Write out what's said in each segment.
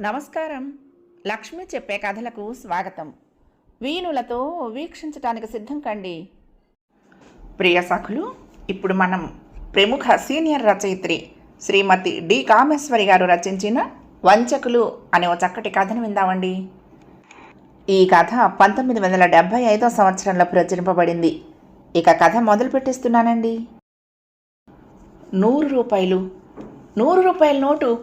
నమస్కారం. లక్ష్మి చెప్పే కథలకు స్వాగతం. వీణులతో వీక్షించటానికి సిద్ధం కండి. ప్రియ సఖులు ఇప్పుడు మనం ప్రముఖ సీనియర్ రచయిత్రి శ్రీమతి డి. కామేశ్వరి గారు రచించిన వంచకులు అనే ఒక చక్కటి కథను విందామండి. ఈ కథ పంతొమ్మిది వందల డెబ్భై ఐదో సంవత్సరంలో ప్రచురింపబడింది. ఇక కథ మొదలు పెట్టిస్తున్నానండి నూరు రూపాయలు. నూరు రూపాయల నోటు.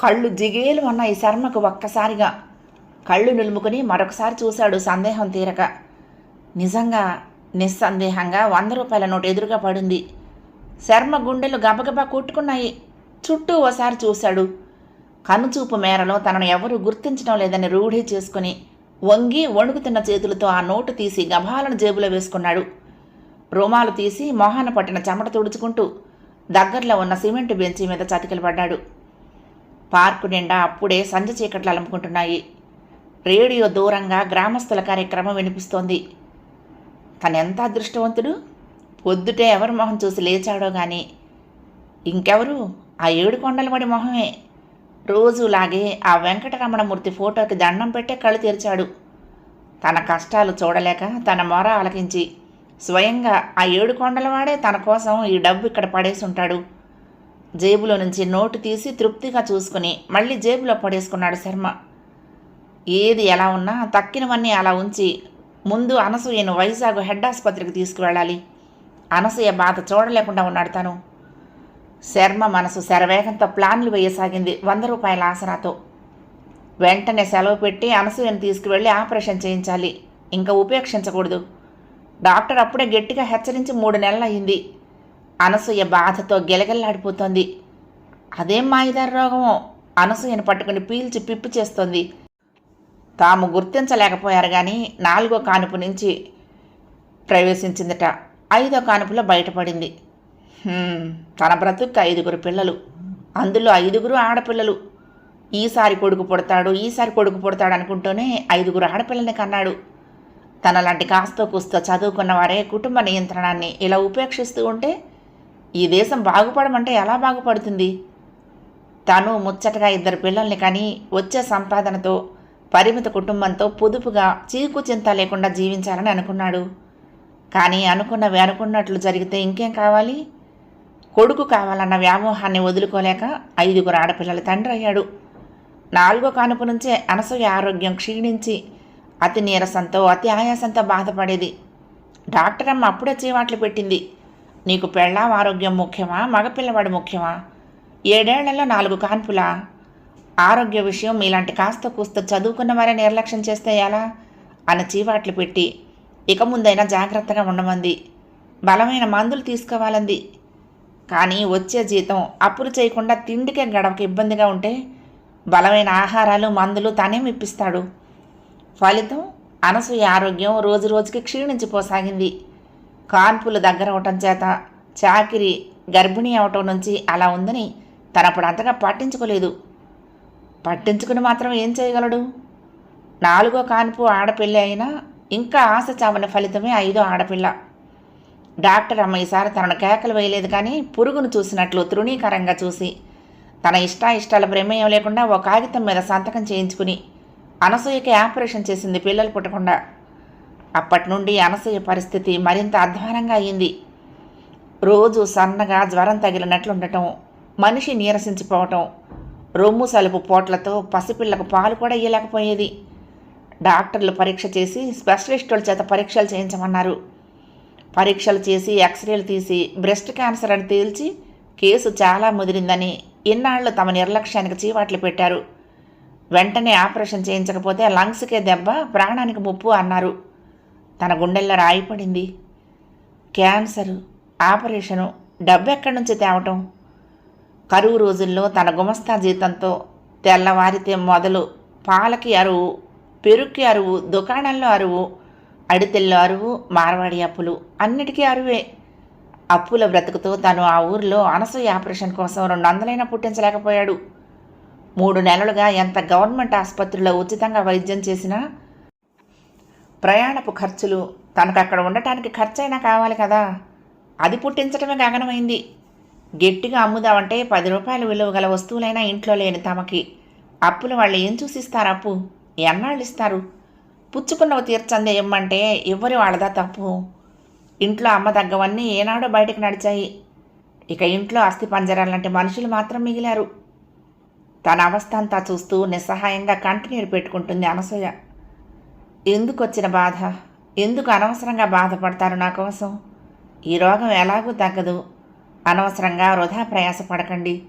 కళ్ళు జిగేలు అన్నాయి శర్మకు ఒక్కసారిగా. కళ్ళు నిలుముకుని మరొకసారి చూశాడు సందేహం తీరక. నిజంగా నిస్సందేహంగా వంద రూపాయల నోటు ఎదురుగా పడింది. శర్మ గుండెలు గబగబా కొట్టుకున్నాయి. చుట్టూ ఓసారి చూశాడు. కనుచూపు మేరలో తనను ఎవరూ గుర్తించడం లేదని రూఢి చేసుకుని వంగి వణుకుతున్న చేతులతో ఆ నోటు తీసి గభాలను జేబులో వేసుకున్నాడు. రుమాలు తీసి మొహాన పట్టిన చెమట తుడుచుకుంటూ దగ్గరలో ఉన్న సిమెంట్ బెంచి మీద చతికిలు పడ్డాడు. పార్కు నిండా అప్పుడే సంజ చీకట్లు అలుముకుంటున్నాయి. రేడియో దూరంగా గ్రామస్తుల కార్యక్రమం వినిపిస్తోంది. తనెంత అదృష్టవంతుడు? పొద్దుటే ఎవరి మొహం చూసి లేచాడో గాని. ఇంకెవరు? ఆ ఏడు కొండలవాడి మొహమే. రోజులాగే ఆ వెంకటరమణమూర్తి ఫోటోకి దండం పెట్టే కళ్ళు తెరిచాడు. తన కష్టాలు చూడలేక తన మొర ఆలకించి స్వయంగా ఆ ఏడు కొండలవాడే తన కోసం ఈ డబ్బు ఇక్కడ పడేసి ఉంటాడు జేబులో నుంచి నోటు తీసి తృప్తిగా చూసుకుని మళ్ళీ జేబులో పడేసుకున్నాడు శర్మ. ఏది ఎలా ఉన్నా తక్కినవన్నీ అలా ఉంచి ముందు అనసూయను వైజాగ్ హెడ్ ఆసుపత్రికి తీసుకువెళ్ళాలి. అనసూయ బాధ చూడలేకుండా ఉన్నాడు తను. శర్మ మనసు శరవేగంతో ప్లాన్లు వేయసాగింది వంద రూపాయల ఆసరాతో. వెంటనే సెలవు పెట్టి అనసూయను తీసుకువెళ్ళి ఆపరేషన్ చేయించాలి. ఇంకా ఉపేక్షించకూడదు. డాక్టర్ అప్పుడే గట్టిగా హెచ్చరించి మూడు నెలలు అయింది అనసూయ బాధతో గెలగెల్లాడిపోతోంది. అదేం మాయదారి రోగమో అనసూయను పట్టుకుని పీల్చి పిప్పి చేస్తోంది. తాము గుర్తించలేకపోయారు కానీ నాలుగో కానుపు నుంచి ప్రవేశించిందట. ఐదో కానుపులో బయటపడింది. తన బ్రతుకు ఐదుగురు పిల్లలు. అందులో ఐదుగురు ఆడపిల్లలు. ఈసారి కొడుకు పుడతాడు ఈసారి కొడుకు పుడతాడు అనుకుంటూనే ఐదుగురు ఆడపిల్లల్ని కన్నాడు. తనలాంటి కాస్తో కూస్తో చదువుకున్న వారే కుటుంబ నియంత్రణాన్ని ఇలా ఉపేక్షిస్తూ ఉంటే ఈ దేశం బాగుపడమంటే ఎలా బాగుపడుతుంది? తను ముచ్చటగా ఇద్దరు పిల్లల్ని కానీ వచ్చే సంపాదనతో పరిమిత కుటుంబంతో పొదుపుగా చీకు చింత లేకుండా జీవించాలని అనుకున్నాడు. కానీ అనుకున్నవి అనుకున్నట్లు జరిగితే ఇంకేం కావాలి? కొడుకు కావాలన్న వ్యామోహాన్ని వదులుకోలేక ఐదుగురు ఆడపిల్లల తండ్రి అయ్యాడు. నాలుగో కానుపు నుంచే అనసూయ ఆరోగ్యం క్షీణించి అతి నీరసంతో అతి ఆయాసంతో బాధపడేది. డాక్టర్ అమ్మ అప్పుడే చీవాట్లు పెట్టింది. నీకు పెళ్ళాం ఆరోగ్యం ముఖ్యమా? మగపిల్లవాడు ముఖ్యమా? ఏడేళ్ళలో నాలుగు కాన్పులా? ఆరోగ్య విషయం మీలాంటి కాస్త కూస్త చదువుకున్న వారే నిర్లక్ష్యం చేస్తే ఎలా? అని చీవాట్లు పెట్టి ఇక ముందైనా జాగ్రత్తగా ఉండమంది. బలమైన మందులు తీసుకోవాలంది. కానీ వచ్చే జీతం అప్పులు చేయకుండా తిండికే గడవక ఇబ్బందిగా ఉంటే బలమైన ఆహారాలు మందులు తానేం ఇప్పిస్తాడు ఫలితం అనసూయ ఆరోగ్యం రోజు రోజుకి క్షీణించిపోసాగింది. కాన్పులు దగ్గర అవటం చేత చాకిరి గర్భిణీ అవటం నుంచి అలా ఉందని తనప్పుడు అంతగా పట్టించుకోలేదు. పట్టించుకుని మాత్రం ఏం చేయగలడు? నాలుగో కాన్పు ఆడపిల్ల అయినా ఇంకా ఆశ చావని ఫలితమే ఐదో ఆడపిల్ల. డాక్టర్ అమ్మ ఈసారి తనను కేకలు వేయలేదు కానీ పురుగును చూసినట్లు తృణీకరంగా చూసి తన ఇష్టాయిష్టాల ప్రమేయం లేకుండా ఒక కాగితం మీద సంతకం చేయించుకుని అనసూయకి ఆపరేషన్ చేసింది పిల్లలు పుట్టకుండా. అప్పటి నుండి అనసూయ పరిస్థితి మరింత అధ్వానంగా అయింది. రోజు సన్నగా జ్వరం తగిలినట్లుండటం మనిషి నీరసించిపోవటం రొమ్ము సలుపు పోట్లతో పసిపిల్లకు పాలు కూడా ఇయ్యలేకపోయేది. డాక్టర్లు పరీక్ష చేసి స్పెషలిస్టుల చేత పరీక్షలు చేయించమన్నారు. పరీక్షలు చేసి ఎక్స్రేలు తీసి బ్రెస్ట్ క్యాన్సర్ అని తేల్చి కేసు చాలా ముదిరిందని ఇన్నాళ్ళు తమ నిర్లక్ష్యానికి చీవాట్లు పెట్టారు. వెంటనే ఆపరేషన్ చేయించకపోతే లంగ్స్కే దెబ్బ ప్రాణానికి ముప్పు అన్నారు. తన గుండెల్లో రాయిపడింది క్యాన్సరు ఆపరేషను డబ్బు ఎక్కడి నుంచి తేవటం? కరువు రోజుల్లో తన గుమస్తా జీతంతో తెల్లవారితే మొదలు పాలకి అరువు పెరుక్కి అరువు దుకాణంలో అరువు అడితెల్లో అరువు మార్వాడి అప్పులు అన్నిటికీ అరువే. అప్పుల బ్రతుకుతో తను ఆ ఊరిలో అనసూయ ఆపరేషన్ కోసం రెండు వందలైనా పుట్టించలేకపోయాడు. మూడు నెలలుగా ఎంత గవర్నమెంట్ ఆసుపత్రిలో ఉచితంగా వైద్యం చేసినా ప్రయాణపు ఖర్చులు తనకు అక్కడ ఉండటానికి ఖర్చైనా కావాలి కదా. అది పుట్టించడమే గగనమైంది. గట్టిగా అమ్ముదామంటే పది రూపాయలు విలువ గల వస్తువులైనా ఇంట్లో లేని తమకి. అప్పులు వాళ్ళు ఏం చూసిస్తారు అప్పు? ఎన్నాళ్ళు ఇస్తారు పుచ్చుకున్నవి తీర్చందే ఇమ్మంటే ఎవరి వాళ్ళదా తప్పు? ఇంట్లో అమ్మ తగ్గవన్నీ ఏనాడో బయటకు నడిచాయి. ఇక ఇంట్లో అస్థి పంజరాలంటే మనుషులు మాత్రం మిగిలారు. తన అవస్థ అంతా చూస్తూ నిస్సహాయంగా కంటినీరు పెట్టుకుంటుంది అనసూయ. ఎందుకు వచ్చిన బాధ? ఎందుకు అనవసరంగా బాధపడతారు నా కోసం? ఈ రోగం ఎలాగూ తగ్గదు. అనవసరంగా వృధా ప్రయాసపడకండి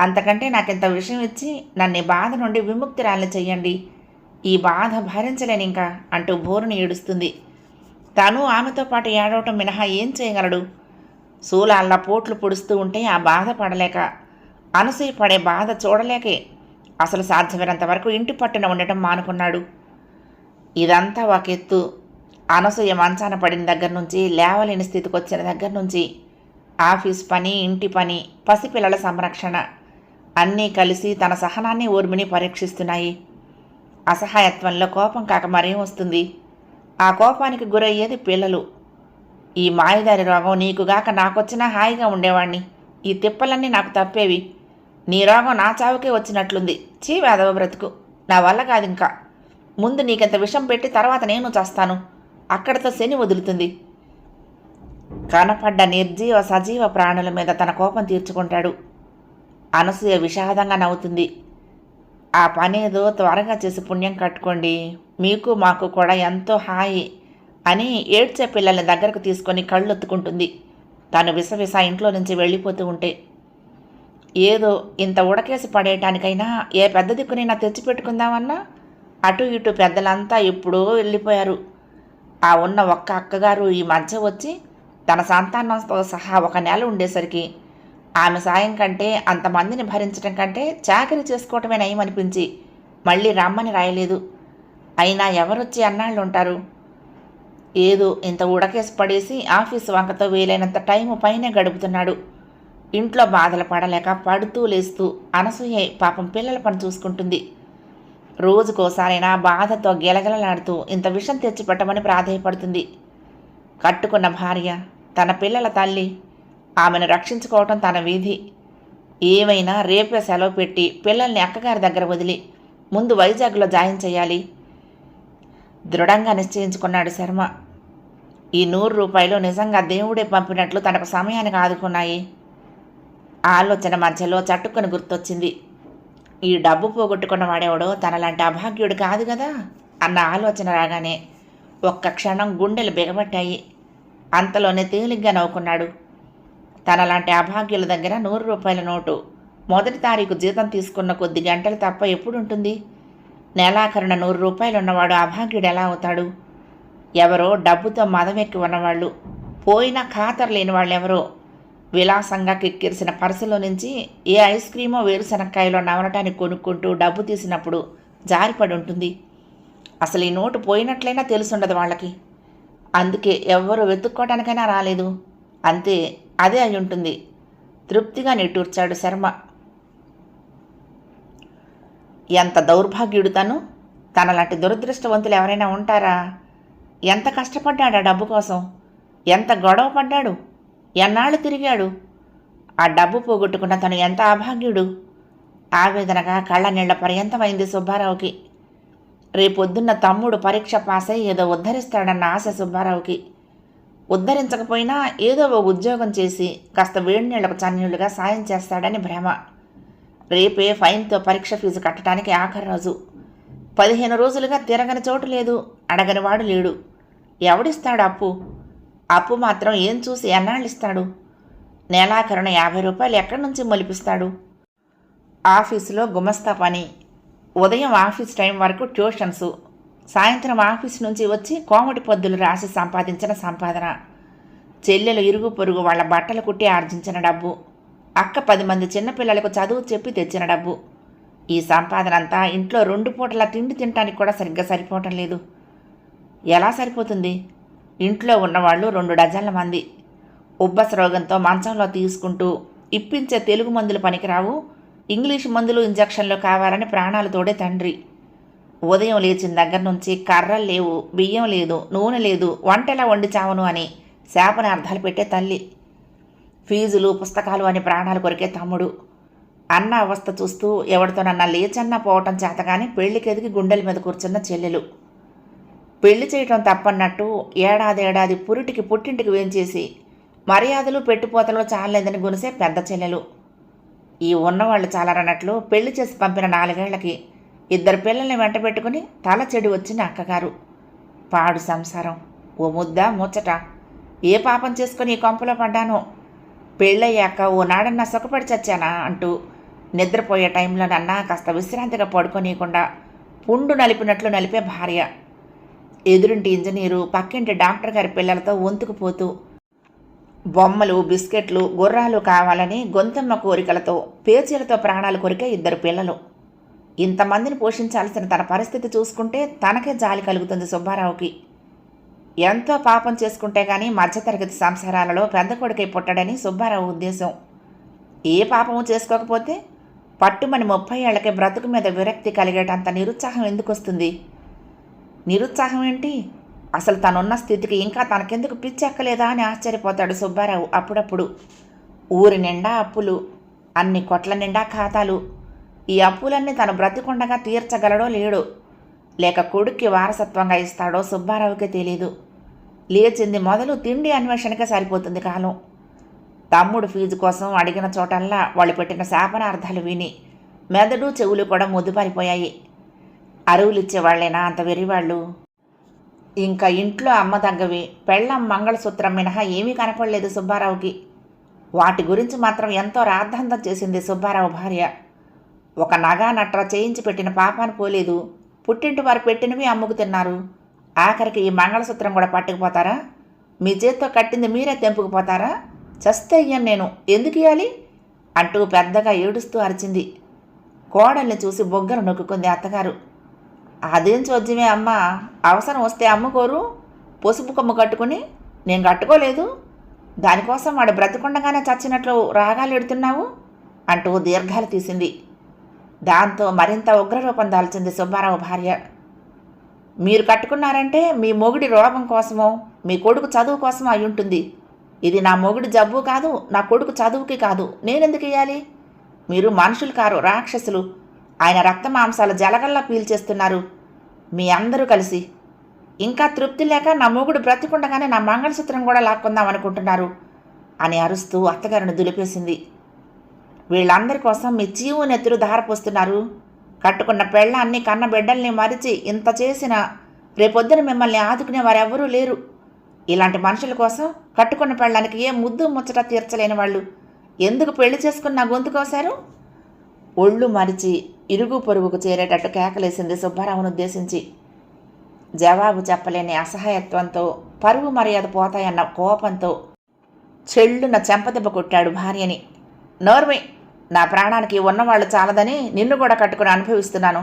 అంతకంటే నాకింత విషయం ఇచ్చి నన్ను ఈ బాధ నుండి విముక్తిరాలని చెయ్యండి. ఈ బాధ భరించలేను ఇంకా అంటూ బోరుని ఏడుస్తుంది. తను ఆమెతో పాటు ఏడవటం మినహా ఏం చేయగలడు? శూలాల్లా పోట్లు పొడుస్తూ ఉంటే ఆ బాధ పడలేక అనసూయ పడే బాధ చూడలేకే. అసలు సాధ్యమైనంత వరకు ఇంటి పట్టున ఉండటం మానుకున్నాడు. ఇదంతా ఒక ఎత్తు. అనసూయ మంచాన పడిన దగ్గర నుంచి లేవలేని స్థితికి వచ్చిన దగ్గర నుంచి. ఆఫీస్ పని ఇంటి పని పసిపిల్లల సంరక్షణ అన్నీ కలిసి తన సహనాన్ని ఊర్మిని పరీక్షిస్తున్నాయి. అసహాయత్వంలో కోపం కాక మరేం వస్తుంది? ఆ కోపానికి గురయ్యేది పిల్లలు. ఈ మాయదారి రోగం నీకుగాక నాకొచ్చినా హాయిగా ఉండేవాణ్ణి. ఈ తిప్పలన్నీ నాకు తప్పేవి. నీ రోగం నా చావుకే వచ్చినట్లుంది. చీ వేదవ బ్రతుకు. నా వల్ల కాదు ఇంకా ముందు నీకింత విషం పెట్టి తర్వాత నేను చేస్తాను. అక్కడితో శని వదులుతుంది. కనపడ్డ నిర్జీవ సజీవ ప్రాణుల మీద తన కోపం తీర్చుకుంటాడు. అనసూయ విషాదంగా నవ్వుతుంది. ఆ పనేదో త్వరగా చేసి పుణ్యం కట్టుకోండి. మీకు మాకు కూడా ఎంతో హాయి అని ఏడ్చే పిల్లల్ని దగ్గరకు తీసుకొని కళ్ళొత్తుకుంటుంది. తను విసవిస ఇంట్లో నుంచి వెళ్ళిపోతూ ఉంటే ఏదో ఇంత ఉడకేసి పడేయటానికైనా ఏ పెద్ద దిక్కునైనా తెచ్చిపెట్టుకుందామన్నా అటు ఇటు పెద్దలంతా ఎప్పుడో వెళ్ళిపోయారు. ఆ ఉన్న ఒక్క అక్కగారు ఈ మధ్య వచ్చి తన సంతానంతో సహా ఒక నెల ఉండేసరికి ఆమె సాయం కంటే అంతమందిని భరించడం కంటే చాకరీ చేసుకోవటమే నయమనిపించి మళ్ళీ రమ్మని రాయలేదు. అయినా ఎవరొచ్చి అన్నాళ్ళు ఉంటారు ఏదో ఇంత ఉడకేసి పడేసి ఆఫీస్ వంకతో వీలైనంత టైం పైనే గడుపుతున్నాడు. ఇంట్లో బాధలు పడలేక పడుతూ లేస్తూ అనసూయ పాపం పిల్లల పని చూసుకుంటుంది. రోజుకోసారైనా బాధతో గెలగెలలాడుతూ ఇంత విషం తెచ్చిపెట్టమని ప్రాధేయపడుతుంది. కట్టుకున్న భార్య తన పిల్లల తల్లి ఆమెను రక్షించుకోవటం తన విధి. ఏమైనా రేపే సెలవు పెట్టి పిల్లల్ని అక్కగారి దగ్గర వదిలి ముందు వైజాగ్లో జాయిన్ చేయాలి. దృఢంగా నిశ్చయించుకున్నాడు శర్మ. ఈ నూరు రూపాయలు నిజంగా దేవుడే పంపినట్లు తనకు సమయానికి ఆదుకున్నాయి. ఆలోచన మధ్యలో చట్టుకొని గుర్తొచ్చింది. ఈ డబ్బు పోగొట్టుకున్న వాడేవాడో తనలాంటి అభాగ్యుడు కాదు కదా? అన్న ఆలోచన రాగానే ఒక్క క్షణం గుండెలు బిగబట్టాయి. అంతలోనే తేలిగ్గా నవ్వుకున్నాడు. తనలాంటి అభాగ్యుల దగ్గర నూరు రూపాయల నోటు. మొదటి తారీఖు జీతం తీసుకున్న కొద్ది గంటలు తప్ప ఎప్పుడుంటుంది? నెలాఖరున నూరు రూపాయలు ఉన్నవాడు అభాగ్యుడు ఎలా అవుతాడు? ఎవరో డబ్బుతో మదమెక్కి ఉన్నవాళ్ళు. పోయినా ఖాతరు లేని వాళ్ళెవరో విలాసంగా కిక్కిరిసిన పర్సులో నుంచి ఏ ఐస్ క్రీమో వేరుశనక్కాయలో నవలటానికి కొనుక్కుంటూ డబ్బు తీసినప్పుడు జారిపడి ఉంటుంది అసలు ఈ నోటు పోయినట్లయినా తెలుసుండదు వాళ్ళకి. అందుకే ఎవ్వరు వెతుక్కోవటానికైనా రాలేదు. అంతే అదే అయి ఉంటుంది తృప్తిగా నిట్టూర్చాడు శర్మ. ఎంత దౌర్భాగ్యుడు తను. తనలాంటి దురదృష్టవంతులు ఎవరైనా ఉంటారా? ఎంత కష్టపడ్డాడు ఆ డబ్బు కోసం? ఎంత గొడవ పడ్డాడు ఎన్నాళ్ళు తిరిగాడు? ఆ డబ్బు పోగొట్టుకున్న తను ఎంత అభాగ్యుడు? ఆవేదనగా కళ్ళ నీళ్ళ పర్యంతమైంది సుబ్బారావుకి. రేపొద్దున్న తమ్ముడు పరీక్ష పాస్ అయి ఏదో ఉద్ధరిస్తాడన్న ఆశ సుబ్బారావుకి. ఉద్ధరించకపోయినా ఏదో ఓ ఉద్యోగం చేసి కాస్త వేడినీళ్ళకు చన్నీళ్ళుగా సాయం చేస్తాడని భ్రమ. రేపే ఫైన్తో పరీక్ష ఫీజు కట్టడానికి ఆఖరి రోజు. పదిహేను రోజులుగా తిరగని చోటు లేదు అడగని వాడు లేడు. ఎవడిస్తాడు అప్పు? అప్పు మాత్రం ఏం చూసి ఎన్నాళ్ళు ఇస్తాడు నెలాఖరున యాభై రూపాయలు ఎక్కడి నుంచి మొలిపిస్తాడు? ఆఫీసులో గుమస్తా పని. ఉదయం ఆఫీస్ టైం వరకు ట్యూషన్స్. సాయంత్రం ఆఫీస్ నుంచి వచ్చి కోమటి పొద్దులు రాసి సంపాదించిన సంపాదన. చెల్లెలు ఇరుగు పొరుగు వాళ్ళ బట్టలు కుట్టి ఆర్జించిన డబ్బు. అక్క పది మంది చిన్నపిల్లలకు చదువు చెప్పి తెచ్చిన డబ్బు. ఈ సంపాదన అంతా ఇంట్లో రెండు పూటల తిండి తినటానికి కూడా సరిగ్గా సరిపోవటం లేదు. ఎలా సరిపోతుంది? ఇంట్లో ఉన్నవాళ్ళు రెండు డజన్ల మంది. ఉబ్బస రోగంతో మంచంలో తీసుకుంటూ ఇప్పించే తెలుగు మందులు పనికిరావు. ఇంగ్లీష్ మందులు ఇంజక్షన్లు కావాలని ప్రాణాలు తోడే తండ్రి. ఉదయం లేచిన దగ్గర నుంచి కర్రలు లేవు బియ్యం లేదు నూనె లేదు వంటలా వండి చావను అని శాపన అర్థాలు పెట్టే తల్లి. ఫీజులు పుస్తకాలు అని ప్రాణాలు కొరికే తమ్ముడు. అన్న అవస్థ చూస్తూ ఎవరితోనన్నా లేచన్నా పోవటం చేతగాని పెళ్ళికెదిగి గుండెల మీద కూర్చున్న చెల్లెలు. పెళ్ళి చేయటం తప్పన్నట్టు ఏడాది ఏడాది పురిటికి పుట్టింటికి వేంచేసి మర్యాదలు పెట్టుపోతలు చాలేదని గునిసే పెద్ద చెల్లెలు. ఈ ఉన్నవాళ్ళు చాలరన్నట్లు పెళ్ళి చేసి పంపిన నాలుగేళ్ళకి ఇద్దరు పిల్లల్ని వెంట పెట్టుకుని తల చెడి వచ్చిన అక్కగారు. పాడు సంసారం. ఓ ముద్ద ముచ్చట. ఏ పాపం చేసుకుని ఈ కొంపలో పడ్డానో? పెళ్ళయ్యాక ఓ నాడన్నా సుఖపడి చచ్చానా అంటూ నిద్రపోయే టైంలోనన్నా కాస్త విశ్రాంతిగా పడుకోనీయకుండా పుండు నలిపినట్లు నలిపే భార్య. ఎదురింటి ఇంజనీరు పక్కింటి డాక్టర్ గారి పిల్లలతో వంతుకుపోతూ బొమ్మలు బిస్కెట్లు గుర్రాలు కావాలని గొంతమ్మ కోరికలతో పేచీలతో ప్రాణాలు కొరికే ఇద్దరు పిల్లలు. ఇంతమందిని పోషించాల్సిన తన పరిస్థితి చూసుకుంటే తనకే జాలి కలుగుతుంది సుబ్బారావుకి. ఎంతో పాపం చేసుకుంటే కానీ మధ్యతరగతి సంసారాలలో పెద్ద కొడుకై పుట్టడని సుబ్బారావు ఉద్దేశం. ఏ పాపము చేసుకోకపోతే పట్టుమని ముప్పై ఏళ్ళకే బ్రతుకు మీద విరక్తి కలిగేటంత నిరుత్సాహం ఎందుకు వస్తుంది నిరుత్సాహం ఏంటి? అసలు తనున్న స్థితికి ఇంకా తనకెందుకు పిచ్చెక్కలేదా అని ఆశ్చర్యపోతాడు సుబ్బారావు అప్పుడప్పుడు. ఊరి నిండా అప్పులు అన్ని కొట్ల నిండా ఖాతాలు. ఈ అప్పులన్నీ తను బ్రతికుండగా తీర్చగలడో లేడో లేక కొడుక్కి వారసత్వంగా ఇస్తాడో సుబ్బారావుకి తెలీదు. లేచింది మొదలు తిండి అన్వేషణకే సరిపోతుంది కాలం. తమ్ముడు ఫీజు కోసం అడిగిన చోటల్లా వాళ్ళు పెట్టిన శాపనార్థాలు విని మెదడు చెవులు కూడా ముద్దుపారిపోయాయి అరువులు వాళ్ళేనా అంత వెరివాళ్ళు ఇంకా ఇంట్లో అమ్మ తగ్గవి పెళ్ళం మంగళసూత్రం మినహా ఏమీ కనపడలేదు సుబ్బారావుకి. వాటి గురించి మాత్రం ఎంతో రాద్ధాంతం చేసింది సుబ్బారావు భార్య. ఒక నగా నట్ర చేయించి పెట్టిన పాపాను పోలేదు. పుట్టింటి వారు పెట్టినవి అమ్ముకు తిన్నారు. ఆఖరికి ఈ మంగళసూత్రం కూడా పట్టుకుపోతారా? మీ చేత్తో కట్టింది మీరే తెంపుకుపోతారా చస్తే అయ్యాను నేను. ఎందుకు ఇవ్వాలి అంటూ పెద్దగా ఏడుస్తూ అరిచింది. కోడల్ని చూసి బొగ్గలు నొక్కుకుంది అత్తగారు. అదేం చోద్యమే అమ్మ? అవసరం వస్తే అమ్ముకోరు పసుపు కొమ్ము కట్టుకుని నేను కట్టుకోలేదు. దానికోసం వాడు బ్రతికుండగానే చచ్చినట్లు రాగాలు ఎడుతున్నావు? అంటూ దీర్ఘాలు తీసింది. దాంతో మరింత ఉగ్రరూపం దాల్చింది సుబ్బారావు భార్య. మీరు కట్టుకున్నారంటే మీ మొగుడి రోగం కోసమో మీ కొడుకు చదువు కోసమో అయి ఉంటుంది. ఇది నా మొగుడి జబ్బు కాదు నా కొడుకు చదువుకి కాదు. నేనెందుకు ఇయ్యాలి? మీరు మనుషులు కారు రాక్షసులు. ఆయన రక్త మాంసాలు జలగల్లా పీల్చేస్తున్నారు. మీ అందరూ కలిసి. ఇంకా తృప్తి లేక నా మొగుడు బ్రతికుండగానే నా మంగళసూత్రం కూడా లాక్కుందాం అనుకుంటున్నారు అని అరుస్తూ అత్తగారిని దులిపేసింది. వీళ్ళందరి కోసం మీ చీవు నెత్తురు దారపోస్తున్నారు కట్టుకున్న పెళ్ళాన్ని కన్న బిడ్డల్ని మరిచి ఇంత చేసినా రేపొద్దున మిమ్మల్ని ఆదుకునే వారెవరూ లేరు. ఇలాంటి మనుషుల కోసం కట్టుకున్న పెళ్ళానికి ఏ ముద్దు ముచ్చట తీర్చలేని వాళ్ళు. ఎందుకు పెళ్ళి చేసుకుని నా గొంతు కోసారు ఒళ్ళు మరిచి ఇరుగు పొరుగుకు చేరేటట్టు కేకలేసింది సుబ్బారావును ఉద్దేశించి. జవాబు చెప్పలేని అసహాయత్వంతో పరువు మర్యాద పోతాయన్న కోపంతో చెళ్ళున చెంపదెబ్బ కొట్టాడు భార్యని. నోర్మి నా ప్రాణానికి ఉన్నవాళ్ళు చాలదని నిన్ను కూడా కట్టుకుని అనుభవిస్తున్నాను.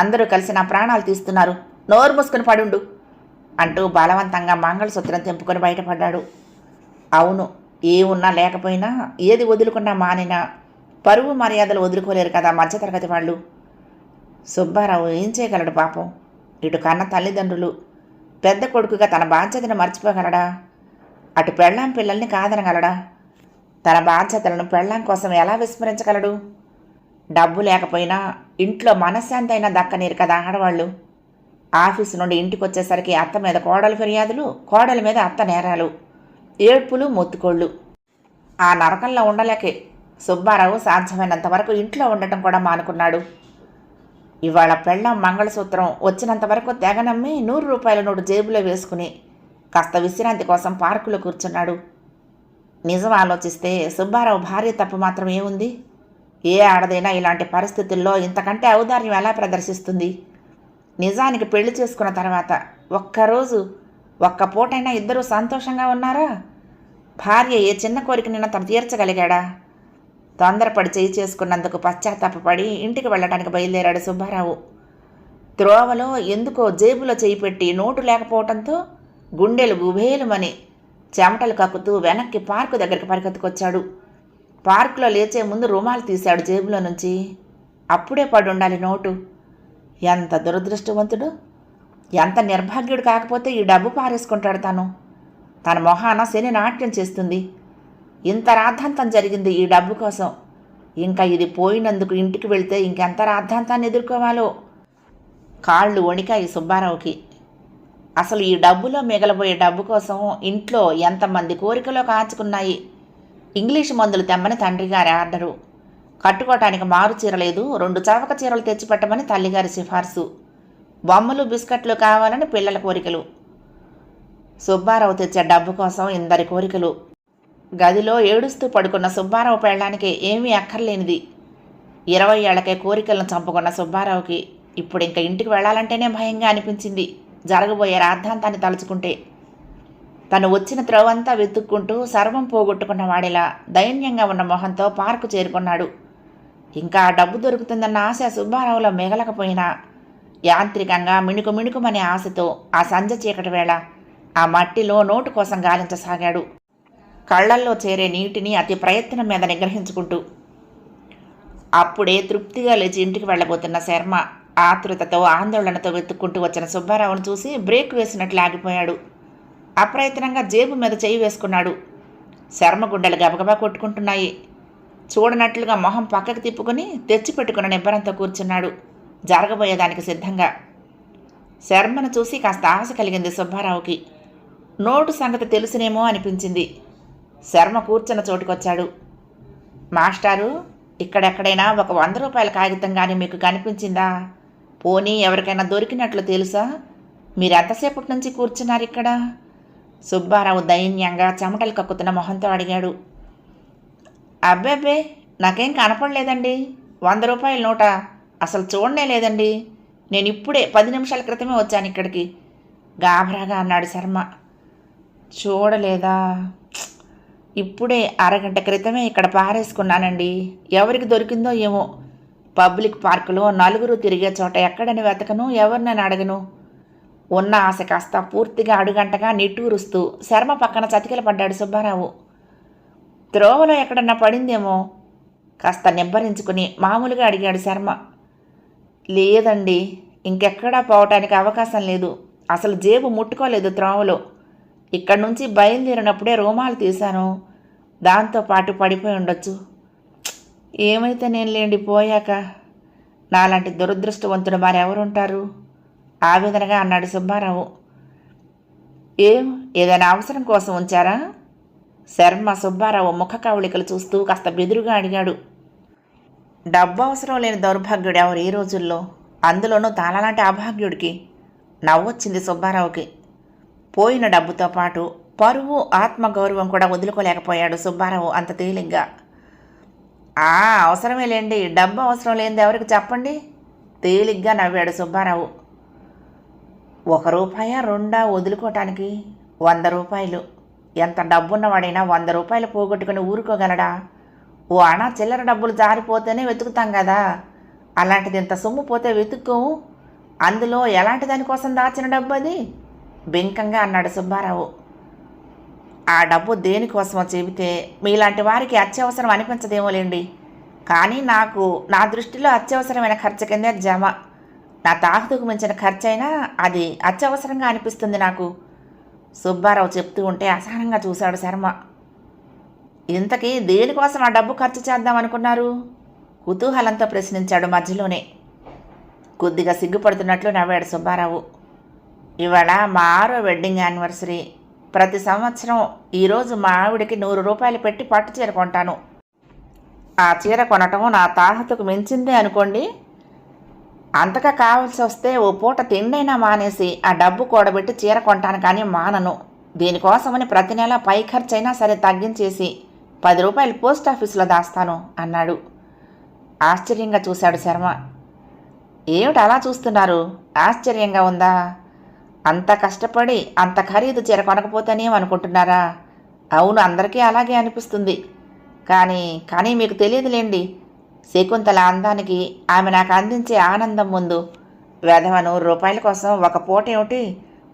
అందరూ కలిసి నా ప్రాణాలు తీస్తున్నారు. నోరు మూసుకుని పడుండు అంటూ బలవంతంగా మంగళసూత్రం తెంపుకొని బయటపడ్డాడు. అవును ఏ ఉన్నా లేకపోయినా ఏది వదులుకున్నా మానినా పరువు మర్యాదలు వదులుకోలేరు కదా మధ్యతరగతి వాళ్ళు. సుబ్బారావు ఏం చేయగలడు పాపం? ఇటు కన్న తల్లిదండ్రులు పెద్ద కొడుకుగా తన బాధ్యతను మర్చిపోగలడా? అటు పెళ్ళాం పిల్లల్ని కాదనగలడా? తన బాధ్యతలను పెళ్ళాం కోసం ఎలా విస్మరించగలడు? డబ్బు లేకపోయినా ఇంట్లో మనశ్శాంతి అయినా దక్కనీరు కదా ఆడవాళ్ళు. ఆఫీసు నుండి ఇంటికి వచ్చేసరికి అత్త మీద కోడలు ఫిర్యాదులు కోడల మీద అత్త నేరాలు ఏడ్పులు మొత్తుకోళ్ళు. ఆ నరకంలో ఉండలేకే సుబ్బారావు సాధ్యమైనంత వరకు ఇంట్లో ఉండటం కూడా మానుకున్నాడు. ఇవాళ పెళ్ళం మంగళసూత్రం వచ్చినంత వరకు తెగ నమ్మి నూరు రూపాయల నోటు జేబులో వేసుకుని కాస్త విశ్రాంతి కోసం పార్కులో కూర్చున్నాడు. నిజం ఆలోచిస్తే సుబ్బారావు భార్య తప్పు మాత్రం ఏముంది? ఏ ఆడదైనా ఇలాంటి పరిస్థితుల్లో ఇంతకంటే ఔదార్యం ఎలా ప్రదర్శిస్తుంది? నిజానికి పెళ్ళి చేసుకున్న తర్వాత ఒక్కరోజు ఒక్క పూటైనా ఇద్దరూ సంతోషంగా ఉన్నారా? భార్య ఏ చిన్న కోరిక నిన్న తను తీర్చగలిగాడా? తొందరపడి చేయి చేసుకున్నందుకు పశ్చాత్తాపడి ఇంటికి వెళ్ళడానికి బయలుదేరాడు సుబ్బారావు. త్రోవలో ఎందుకో జేబులో చేయి పెట్టి నోటు లేకపోవడంతో గుండెలు గుబేలుమని చెమటలు కక్కుతూ వెనక్కి పార్కు దగ్గరికి పరిగెత్తుకొచ్చాడు. పార్కులో లేచే ముందు రుమాలు తీశాడు జేబులో నుంచి. అప్పుడే పడి ఉండాలి నోటు. ఎంత దురదృష్టవంతుడు. ఎంత నిర్భాగ్యుడు కాకపోతే ఈ డబ్బు పారేసుకుంటాడు తను. తన మొహాన శని నాట్యం చేస్తుంది. ఇంత రాద్ధాంతం జరిగింది ఈ డబ్బు కోసం. ఇంకా ఇది పోయినందుకు ఇంటికి వెళ్తే ఇంకెంత రాద్ధాంతాన్ని ఎదుర్కోవాలో? కాళ్ళు వణికాయి సుబ్బారావుకి. అసలు ఈ డబ్బులో మిగలబోయే డబ్బు కోసం ఇంట్లో ఎంతమంది కోరికలో కాచుకున్నాయి? ఇంగ్లీష్ మందులు తెమ్మని తండ్రి గారి ఆర్డరు. కట్టుకోవటానికి మారు చీర లేదు రెండు చవక చీరలు తెచ్చిపెట్టమని తల్లిగారి సిఫార్సు. బొమ్మలు బిస్కెట్లు కావాలని పిల్లల కోరికలు. సుబ్బారావు తెచ్చే డబ్బు కోసం ఇందరి కోరికలు. గదిలో ఏడుస్తూ పడుకున్న సుబ్బారావు పెళ్ళానికి ఏమీ అక్కర్లేనిది. ఇరవై ఏళ్ళకే కోరికలను చంపుకున్న సుబ్బారావుకి ఇప్పుడు ఇంకా ఇంటికి వెళ్ళాలంటేనే భయంగా అనిపించింది జరగబోయే రాద్ధాంతాన్ని తలుచుకుంటే. తను వచ్చిన త్రోవంతా వెతుక్కుంటూ సర్వం పోగొట్టుకున్న వాడిలా దైన్యంగా ఉన్న మొహంతో పార్కు చేరుకున్నాడు. ఇంకా డబ్బు దొరుకుతుందన్న ఆశ సుబ్బారావులో మిగలకపోయినా యాంత్రికంగా మిణుకు మిణుకుమనే ఆశతో ఆ సంజ చీకటి వేళ ఆ మట్టిలో నోటు కోసం గాలించసాగాడు. కళ్ళల్లో చేరే నీటిని అతి ప్రయత్నం మీద నిగ్రహించుకుంటూ అప్పుడే తృప్తిగా లేచి ఇంటికి వెళ్ళబోతున్న శర్మ ఆతృతతో ఆందోళనతో వెతుక్కుంటూ వచ్చిన సుబ్బారావును చూసి బ్రేక్ వేసినట్లు ఆగిపోయాడు. అప్రయత్నంగా జేబు మీద చేయి వేసుకున్నాడు. శర్మ గుండెలు గబగబా కొట్టుకుంటున్నాయి. చూడనట్లుగా మొహం పక్కకు తిప్పుకొని తెచ్చిపెట్టుకున్న నిబ్బరంతో కూర్చున్నాడు. జరగబోయేదానికి సిద్ధంగా. శర్మను చూసి కాస్త ఆశ కలిగింది సుబ్బారావుకి. నోటు సంగతి తెలుసునేమో అనిపించింది. శర్మ కూర్చున్న చోటుకొచ్చాడు. మాస్టారు ఇక్కడెక్కడైనా ఒక వంద రూపాయల కాగితం కానీ మీకు కనిపించిందా? పోనీ ఎవరికైనా దొరికినట్లు తెలుసా? మీరు ఎంతసేపటి నుంచి కూర్చున్నారు ఇక్కడ సుబ్బారావు దైన్యంగా చెమటలు కక్కుతున్న మొహంతో అడిగాడు. అబ్బే నాకేం కనపడలేదండి. వంద రూపాయల నోట అసలు చూడనే లేదండి. నేను ఇప్పుడే పది నిమిషాల క్రితమే వచ్చాను ఇక్కడికి. గాభరాగా అన్నాడు శర్మ. చూడలేదా? ఇప్పుడే అరగంట క్రితమే ఇక్కడ పారేసుకున్నానండి. ఎవరికి దొరికిందో ఏమో. పబ్లిక్ పార్కులో నలుగురు తిరిగే చోట ఎక్కడని వెతకను ఎవరినని అడగను. ఉన్న ఆశ కాస్త పూర్తిగా అడుగంటగా నిట్టూరుస్తూ శర్మ పక్కన చతికిల పడ్డాడు సుబ్బారావు. త్రోవలో ఎక్కడన్నా పడిందేమో? కాస్త నిబ్బరించుకుని మామూలుగా అడిగాడు శర్మ. లేదండి ఇంకెక్కడా పోవటానికి అవకాశం లేదు. అసలు జేబు ముట్టుకోలేదు త్రోవలో. ఇక్కడి నుంచి బయలుదేరినప్పుడే రోమాలు తీశాను. దాంతో పాటు పడిపోయి ఉండొచ్చు. ఏమైతే నేను లేండి పోయాక? నాలాంటి దురదృష్టవంతుడు మరెవరుంటారు? ఆవేదనగా అన్నాడు సుబ్బారావు. ఏం ఏదైనా అవసరం కోసం ఉంచారా? శర్మ సుబ్బారావు ముఖ కవళికలు చూస్తూ కాస్త బెదురుగా అడిగాడు. డబ్బు అవసరం లేని దౌర్భాగ్యుడు ఎవరు ఈ రోజుల్లో? అందులోనూ తాళలాంటి అభాగ్యుడికి నవ్వొచ్చింది సుబ్బారావుకి. పోయిన డబ్బుతో పాటు పరువు ఆత్మగౌరవం కూడా వదులుకోలేకపోయాడు సుబ్బారావు అంత తేలిగ్గా. ఆ అవసరమే లేండి. డబ్బు అవసరం లేనిది ఎవరికి చెప్పండి? తేలిగ్గా నవ్వాడు సుబ్బారావు. ఒక రూపాయ రెండా వదులుకోవటానికి వంద రూపాయలు. ఎంత డబ్బున్నవాడైనా వంద రూపాయలు పోగొట్టుకుని ఊరుకోగలడా? ఓ అణ చిల్లర డబ్బులు జారిపోతేనే వెతుకుతాం కదా. అలాంటిది ఇంత సొమ్ము పోతే వెతుక్కోము? అందులో ఎలాంటి దానికోసం దాచిన డబ్బు అది? బెంకంగా అన్నాడు సుబ్బారావు. ఆ డబ్బు దేనికోసమో చెబితే మీలాంటి వారికి అత్యవసరం అనిపించదేమోలేండి కానీ నాకు నా దృష్టిలో అత్యవసరమైన ఖర్చు కిందే జమ. నా తాహతుకు మించిన ఖర్చు అయినా అది అత్యవసరంగా అనిపిస్తుంది నాకు. సుబ్బారావు చెప్తూ ఉంటే అసహనంగా చూశాడు శర్మ. ఇంతకీ దేనికోసం ఆ డబ్బు ఖర్చు చేద్దాం అనుకున్నారు? కుతూహలంతో ప్రశ్నించాడు మధ్యలోనే. కొద్దిగా సిగ్గుపడుతున్నట్లు నవ్వాడు సుబ్బారావు. ఇవాళ మా ఆరో వెడ్డింగ్ యానివర్సరీ. ప్రతి సంవత్సరం ఈరోజు మా ఆవిడకి నూరు రూపాయలు పెట్టి పట్టు చీర కొంటాను. ఆ చీర కొనటం నా తాహతకు మించిందే అనుకోండి. అంతగా కావాల్సి వస్తే ఓ పూట తిండైనా మానేసి ఆ డబ్బు కూడబెట్టి చీర కొంటాను కానీ మానను. దీనికోసమని ప్రతి నెల పై ఖర్చైనా సరే తగ్గించేసి పది రూపాయలు పోస్ట్ ఆఫీసులో దాస్తాను అన్నాడు. ఆశ్చర్యంగా చూశాడు శర్మ. ఏమిటి అలా చూస్తున్నారు? ఆశ్చర్యంగా ఉందా? అంత కష్టపడి అంత ఖరీదు చీర కొనకపోతేనేం అనుకుంటున్నారా? అవును అందరికీ అలాగే అనిపిస్తుంది. కానీ కానీ మీకు తెలియదులేండి. శకుంతల అందానికి ఆమె నాకు అందించే ఆనందం ముందు వెధవను రూపాయల కోసం ఒక పూట ఏమిటి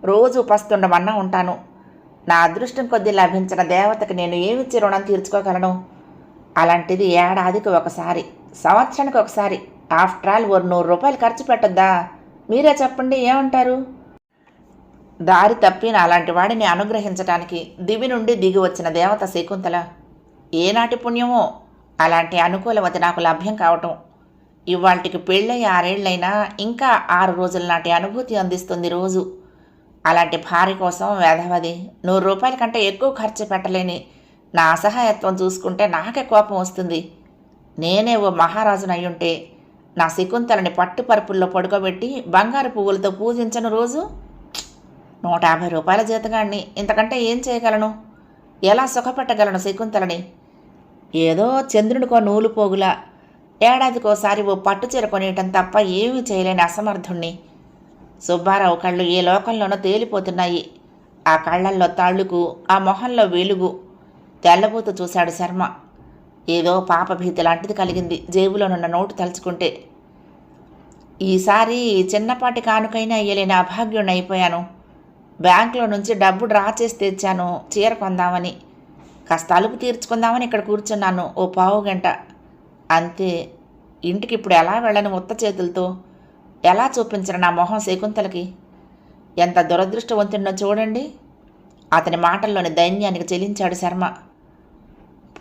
రోజు పస్తుండమన్నా ఉంటాను. నా అదృష్టం కొద్దీ లభించిన దేవతకి నేను ఏమిచ్చి రుణం తీర్చుకోగలను? అలాంటిది ఏడాదికి ఒకసారి సంవత్సరానికి ఒకసారి. ఆఫ్టర్ ఆల్ ఓ నూరు రూపాయలు ఖర్చు పెట్టొద్దా? మీరే చెప్పండి ఏమంటారు? దారి తప్పిన అలాంటి వాడిని అనుగ్రహించటానికి దివి నుండి దిగి వచ్చిన దేవత శకుంతల ఏనాటి పుణ్యమో? అలాంటి అనుకూలవతి నాకు లభ్యం కావటం. ఇవాళకి పెళ్ళై ఆరేళ్ళైనా ఇంకా ఆరు రోజుల నాటి అనుభూతి అందిస్తుంది రోజు. అలాంటి భార్య కోసం వేధవది నూరు రూపాయల కంటే ఎక్కువ ఖర్చు పెట్టలేని నా అసహాయత్వం చూసుకుంటే నాకే కోపం వస్తుంది. నేనే ఓ మహారాజునయ్యుంటే నా శకుంతలని పట్టు పరుపుల్లో పడుకోబెట్టి బంగారు పువ్వులతో పూజించను రోజు? నూట యాభై రూపాయల జీతగాడిని ఇంతకంటే ఏం చేయగలను? ఎలా సుఖపెట్టగలను శకుంతలని? ఏదో చంద్రుడికో నూలు పోగులా ఏడాదికోసారి ఓ పట్టు చీర కొనేయటం తప్ప ఏమీ చేయలేని అసమర్థుణ్ణి. సుబ్బారావు కళ్ళు ఏ లోకంలోనో తేలిపోతున్నాయి. ఆ కళ్ళల్లో తాళ్ళుకు ఆ మొహంలో వెలుగు. తెల్లబూత చూశాడు శర్మ. ఏదో పాప భీతి లాంటిది కలిగింది జేబులోనున్న నోటు తలుచుకుంటే. ఈసారి చిన్నపాటి కానుకైనా అయ్యలేని అభాగ్యుణ్ణి అయిపోయాను. బ్యాంకులో నుంచి డబ్బు డ్రా చేసి తెచ్చాను చీర కొందామని. కాస్త తలుపు తీర్చుకుందామని ఇక్కడ కూర్చున్నాను ఓ పావు గంట. అంతే. ఇంటికి ఇప్పుడు ఎలా వెళ్ళను ఉత్త చేతులతో? ఎలా చూపించను నా మొహం శకుంతలకి? ఎంత దురదృష్టవంతుడినో చూడండి. అతని మాటల్లోని దైన్యానికి చెలించాడు శర్మ.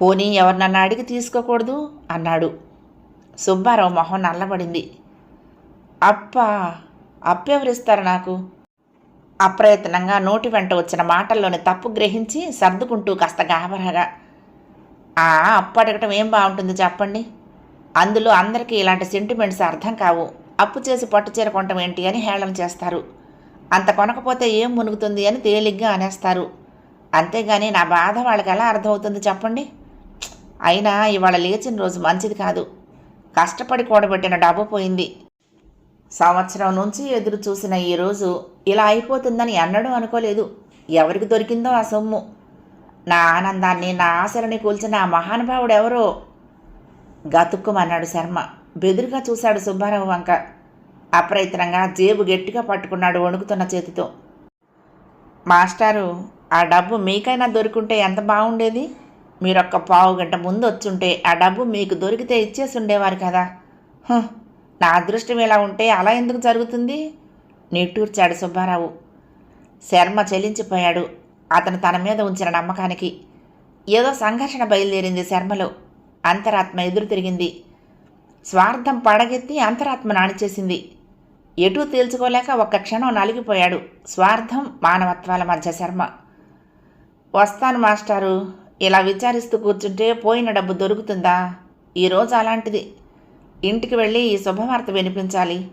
పోనీ ఎవరినన్నా అడిగి తీసుకోకూడదు? అన్నాడు. సుబ్బారావు మొహం నల్లబడింది. అప్ప అప్పెవరిస్తారు నాకు? అప్రయత్నంగా నోటి వెంట వచ్చిన మాటల్లోని తప్పు గ్రహించి సర్దుకుంటూ కాస్త గాబరాగా ఆ అప్పడగటం ఏం బాగుంటుంది చెప్పండి? అందులో అందరికీ ఇలాంటి సెంటిమెంట్స్ అర్థం కావు. అప్పు చేసి పట్టు చీర కొనటం ఏంటి? అని హేళన చేస్తారు. అంత కొనకపోతే ఏం మునుగుతుంది? అని తేలిగ్గా అనేస్తారు. అంతేగాని నా బాధ వాళ్ళకి ఎలా అర్థమవుతుంది చెప్పండి? అయినా ఇవాళ లేచిన రోజు మంచిది కాదు. కష్టపడి కూడబెట్టిన డబ్బు పోయింది. సంవత్సరం నుంచి ఎదురు చూసిన ఈ రోజు ఇలా అయిపోతుందని ఎన్నడూ అనుకోలేదు. ఎవరికి దొరికిందో ఆ సొమ్ము? నా ఆనందాన్ని నా ఆశలని కూల్చిన ఆ మహానుభావుడు ఎవరో? గతుక్కుమన్నాడు శర్మ. బెదురుగా చూశాడు సుబ్బారావు వంక. అప్రయత్నంగా జేబు గట్టిగా పట్టుకున్నాడు వణుకుతున్న చేతితో. మాస్టారు ఆ డబ్బు మీకైనా దొరికింటే ఎంత బాగుండేది మీరొక్క పావు గంట ముందు వచ్చుంటే ఆ డబ్బు మీకు దొరికితే ఇచ్చేసి ఉండేవారు కదా నా అదృష్టం ఇలా ఉంటే అలా ఎందుకు జరుగుతుంది? నిట్టూర్చాడు సుబ్బారావు. శర్మ చెల్లించిపోయాడు అతను తన మీద ఉంచిన నమ్మకానికి ఏదో సంఘర్షణ బయలుదేరింది శర్మలో. అంతరాత్మ ఎదురు తిరిగింది. స్వార్థం పడగెత్తి అంతరాత్మ నాణిచేసింది ఎటూ తేల్చుకోలేక ఒక్క క్షణం నలిగిపోయాడు. స్వార్థం మానవత్వాల మధ్య శర్మ. వస్తాను మాస్టారు. ఇలా విచారిస్తూ కూర్చుంటే పోయిన డబ్బు దొరుకుతుందా? ఈరోజు అలాంటిది. ఇంటికి వెళ్ళి ఈ శుభవార్త వినిపించాలి.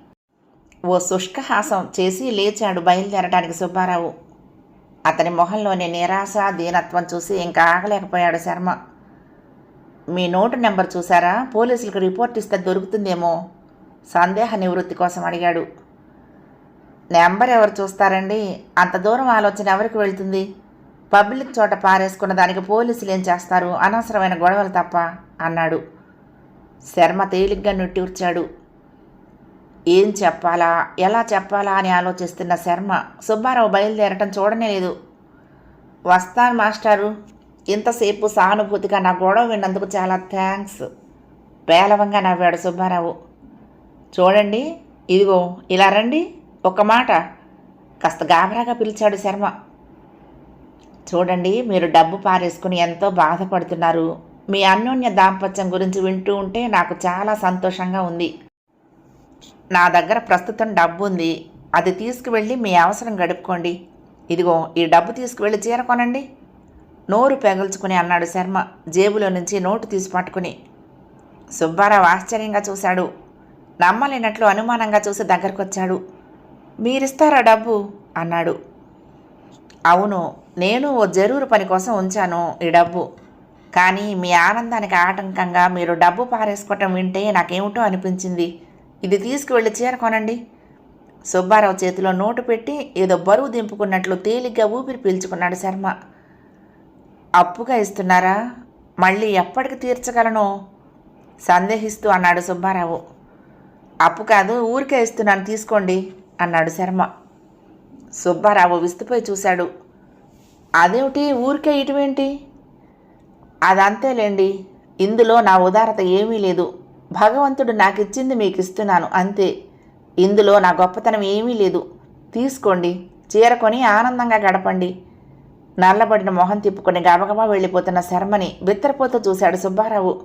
ఓ శుష్కహాసం చేసి లేచాడు బయలుదేరడానికి సుబ్బారావు. అతని మొహంలోని నిరాశ దీనత్వం చూసి ఇంకా ఆగలేకపోయాడు శర్మ. మీ నోటు నెంబర్ చూసారా పోలీసులకు రిపోర్ట్ ఇస్తే దొరుకుతుందేమో? సందేహ నివృత్తి కోసం అడిగాడు. నెంబర్ ఎవరు చూస్తారండి? అంత దూరం ఆలోచన ఎవరికి వెళ్తుంది? పబ్లిక్ చోట పారేసుకున్న దానికి పోలీసులు ఏం చేస్తారు? అనవసరమైన గొడవలు తప్ప అన్నాడు. శర్మ తేలిగ్గా నిట్టూర్చాడు ఏం చెప్పాలా? ఎలా చెప్పాలా అని ఆలోచిస్తున్న శర్మ సుబ్బారావు బయలుదేరటం చూడనే లేదు. వస్తాను మాస్టారు. ఇంతసేపు సానుభూతిగా నా గొడవ విన్నందుకు చాలా థ్యాంక్స్. పేలవంగా నవ్వాడు సుబ్బారావు. చూడండి ఇదిగో ఇలా రండి ఒక మాట. కాస్త గాబరాగా పిలిచాడు శర్మ. చూడండి మీరు డబ్బు పారేసుకుని ఎంతో బాధపడుతున్నారు. మీ అన్యోన్య దాంపత్యం గురించి వింటూ ఉంటే నాకు చాలా సంతోషంగా ఉంది. నా దగ్గర ప్రస్తుతం డబ్బు ఉంది అది తీసుకువెళ్ళి మీ అవసరం గడుపుకోండి. ఇదిగో ఈ డబ్బు తీసుకువెళ్ళి చీర కొనండి. నోరు పెగల్చుకుని అన్నాడు శర్మ. జేబులో నుంచి నోటు తీసి పట్టుకుని. సుబ్బారావు ఆశ్చర్యంగా చూశాడు. నమ్మలేనట్లు అనుమానంగా చూసి దగ్గరకొచ్చాడు. మీరిస్తారా డబ్బు? అన్నాడు. అవును నేను ఓ జరూరు పని కోసం ఉంచాను ఈ డబ్బు. కానీ మీ ఆనందానికి ఆటంకంగా మీరు డబ్బు పారేసుకోవటం వింటే నాకేమిటో అనిపించింది. ఇది తీసుకువెళ్ళి చీర కొనండి. సుబ్బారావు చేతిలో నోటు పెట్టి ఏదో బరువు దింపుకున్నట్లు తేలిగ్గా ఊపిరి పీల్చుకున్నాడు శర్మ. అప్పుగా ఇస్తున్నారా? మళ్ళీ ఎప్పటికి తీర్చగలను? సందేహిస్తూ అన్నాడు సుబ్బారావు. అప్పు కాదు ఊరికే ఇస్తున్నాను తీసుకోండి అన్నాడు శర్మ. సుబ్బారావు విస్తుపోయి చూశాడు. అదేమిటి ఊరికే ఇటువేంటి? అదంతేలేండి ఇందులో నా ఉదారత ఏమీ లేదు. భగవంతుడు నాకు ఇచ్చింది మీకు ఇస్తున్నాను అంతే. ఇందులో నా గొప్పతనం ఏమీ లేదు. తీసుకోండి చీరకొని ఆనందంగా గడపండి. నల్లబడిన మొహం తిప్పుకొని గబగబా వెళ్ళిపోతున్న శర్మని బిత్తరపోతూ చూశాడు సుబ్బారావు.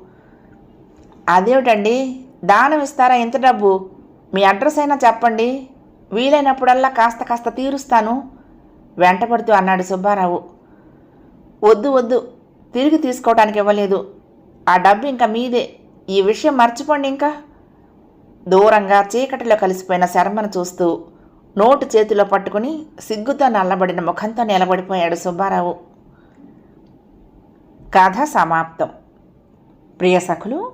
అదేమిటండి? దానం ఇస్తారా ఎంత డబ్బు? మీ అడ్రస్ అయినా చెప్పండి. వీలైనప్పుడల్లా కాస్త కాస్త తీరుస్తాను వెంటపడుతూ అన్నాడు సుబ్బారావు. వద్దు వద్దు తిరిగి తీసుకోవడానికి ఇవ్వలేదు. ఆ డబ్బు ఇంకా మీదే. ఈ విషయం మర్చిపోండి ఇంకా. దూరంగా చీకటిలో కలిసిపోయిన శర్మను చూస్తూ నోటు చేతిలో పట్టుకుని సిగ్గుతో నల్లబడిన ముఖంతో నిలబడిపోయాడు సుబ్బారావు. కథ సమాప్తం. ప్రియ సఖులు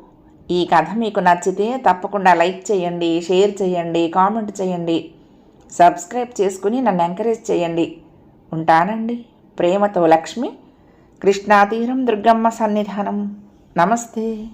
ఈ కథ మీకు నచ్చితే తప్పకుండా లైక్ చేయండి షేర్ చేయండి కామెంట్ చేయండి. సబ్స్క్రైబ్ చేసుకుని నన్ను ఎంకరేజ్ చేయండి. ఉంటానండి. ప్రేమతో లక్ష్మి కృష్ణాతీరం దుర్గమ్మ సన్నిధానం. నమస్తే.